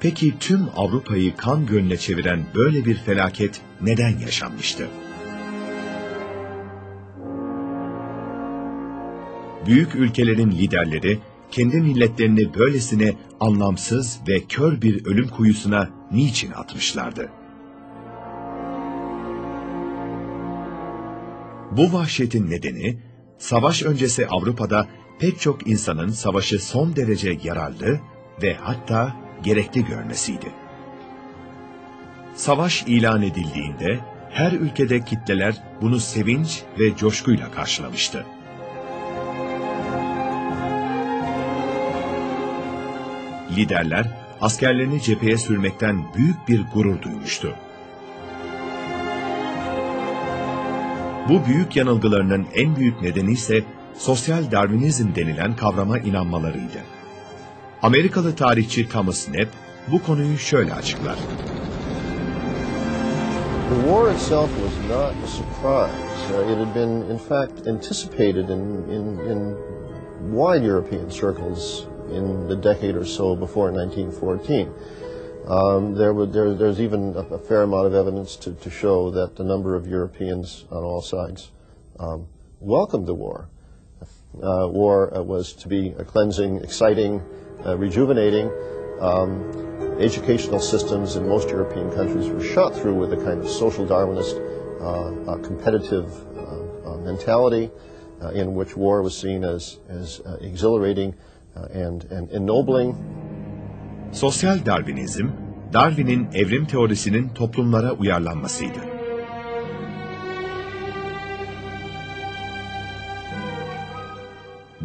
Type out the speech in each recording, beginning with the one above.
Peki tüm Avrupa'yı kan gölüne çeviren böyle bir felaket neden yaşanmıştı? Büyük ülkelerin liderleri kendi milletlerini böylesine anlamsız ve kör bir ölüm kuyusuna niçin atmışlardı? Bu vahşetin nedeni, savaş öncesi Avrupa'da pek çok insanın savaşı son derece yararlı ve hatta gerekli görmesiydi. Savaş ilan edildiğinde her ülkede kitleler bunu sevinç ve coşkuyla karşılamıştı. Liderler askerlerini cepheye sürmekten büyük bir gurur duymuştu. Bu büyük yanılgılarının en büyük nedeni ise sosyal Darwinizm denilen kavrama inanmalarıydı. Amerikalı tarihçi Thomas Knapp bu konuyu şöyle açıklar. The war itself was not a surprise. Uh, it had been, in fact, anticipated in, in, in wide European circles in the decade or so before 1914. Um, there, would, there, there's even a, a, fair amount of evidence to, to show that a number of Europeans on all sides um, welcomed the war. Uh, war uh, was to be a cleansing, exciting, uh, rejuvenating. Um, educational systems in most European countries were shot through with a kind of social Darwinist, uh, competitive uh, mentality in which war was seen as, as exhilarating and, and ennobling. Sosyal Darwinizm, Darwin'in evrim teorisinin toplumlara uyarlanmasıydı.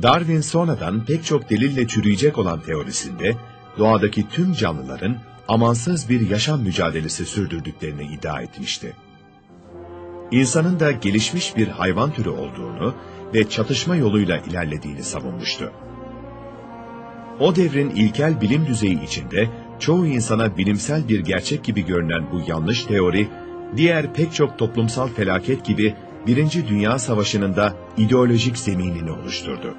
Darwin sonradan pek çok delille çürüyecek olan teorisinde, doğadaki tüm canlıların amansız bir yaşam mücadelesi sürdürdüklerini iddia etmişti. İnsanın da gelişmiş bir hayvan türü olduğunu ve çatışma yoluyla ilerlediğini savunmuştu. O devrin ilkel bilim düzeyi içinde çoğu insana bilimsel bir gerçek gibi görünen bu yanlış teori, diğer pek çok toplumsal felaket gibi Birinci Dünya Savaşı'nın da ideolojik zeminini oluşturdu.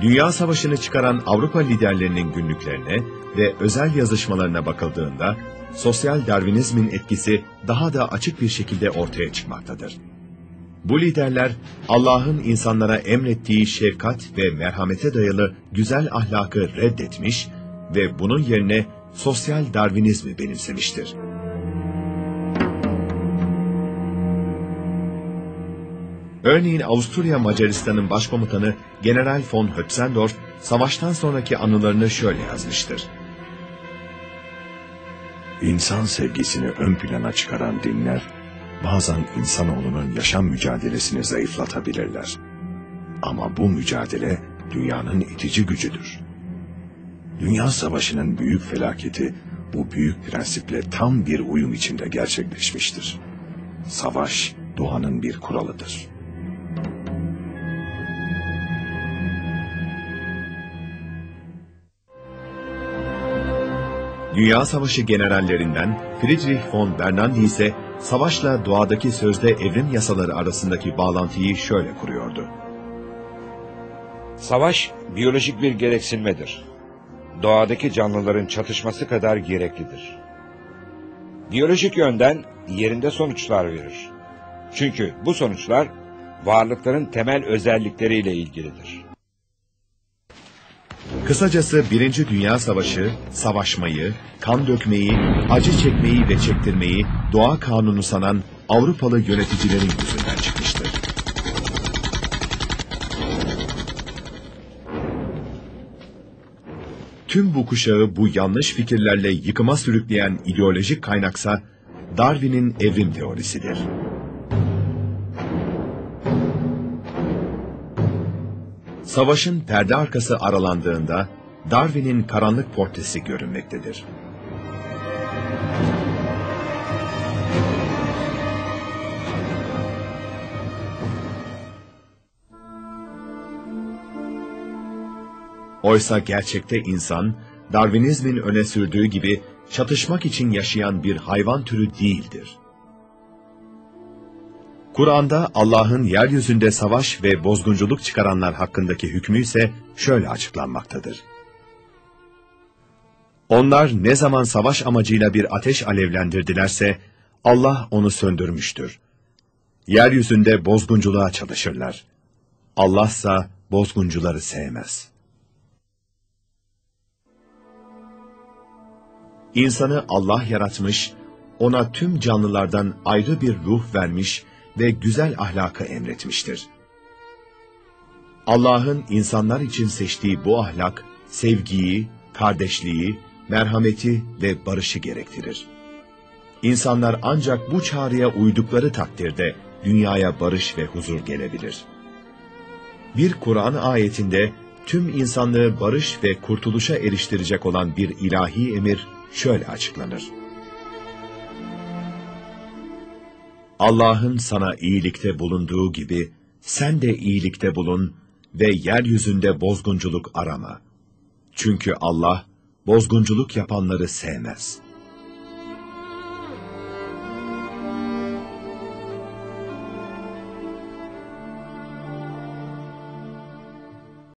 Dünya Savaşı'nı çıkaran Avrupa liderlerinin günlüklerine ve özel yazışmalarına bakıldığında, sosyal Darwinizmin etkisi daha da açık bir şekilde ortaya çıkmaktadır. Bu liderler Allah'ın insanlara emrettiği şefkat ve merhamete dayalı güzel ahlakı reddetmiş ve bunun yerine sosyal Darwinizmi benimsemiştir. Örneğin Avusturya Macaristan'ın başkomutanı General von Hötzendorf savaştan sonraki anılarını şöyle yazmıştır. İnsan sevgisini ön plana çıkaran dinler bazen insanoğlunun yaşam mücadelesini zayıflatabilirler. Ama bu mücadele dünyanın itici gücüdür. Dünya Savaşı'nın büyük felaketi bu büyük prensiple tam bir uyum içinde gerçekleşmiştir. Savaş doğanın bir kuralıdır. Dünya Savaşı generallerinden Friedrich von Bernandi ise savaşla doğadaki sözde evrim yasaları arasındaki bağlantıyı şöyle kuruyordu. Savaş biyolojik bir gereksinmedir. Doğadaki canlıların çatışması kadar gereklidir. Biyolojik yönden yerinde sonuçlar verir. Çünkü bu sonuçlar varlıkların temel özellikleriyle ilgilidir. Kısacası Birinci Dünya Savaşı, savaşmayı, kan dökmeyi, acı çekmeyi ve çektirmeyi doğa kanunu sanan Avrupalı yöneticilerin yüzünden çıkmıştır. Tüm bu kuşağı bu yanlış fikirlerle yıkıma sürükleyen ideolojik kaynaksa Darwin'in evrim teorisidir. Savaşın perde arkası aralandığında Darwin'in karanlık portresi görünmektedir. Oysa gerçekte insan, Darwinizmin öne sürdüğü gibi çatışmak için yaşayan bir hayvan türü değildir. Kur'an'da Allah'ın yeryüzünde savaş ve bozgunculuk çıkaranlar hakkındaki hükmü ise şöyle açıklanmaktadır. Onlar ne zaman savaş amacıyla bir ateş alevlendirdilerse, Allah onu söndürmüştür. Yeryüzünde bozgunculuğa çalışırlar. Allahsa bozguncuları sevmez. İnsanı Allah yaratmış, ona tüm canlılardan ayrı bir ruh vermiş ve güzel ahlakı emretmiştir. Allah'ın insanlar için seçtiği bu ahlak, sevgiyi, kardeşliği, merhameti ve barışı gerektirir. İnsanlar ancak bu çağrıya uydukları takdirde dünyaya barış ve huzur gelebilir. Bir Kur'an ayetinde tüm insanlığı barış ve kurtuluşa eriştirecek olan bir ilahi emir şöyle açıklanır. Allah'ın sana iyilikte bulunduğu gibi sen de iyilikte bulun ve yeryüzünde bozgunculuk arama. Çünkü Allah bozgunculuk yapanları sevmez.''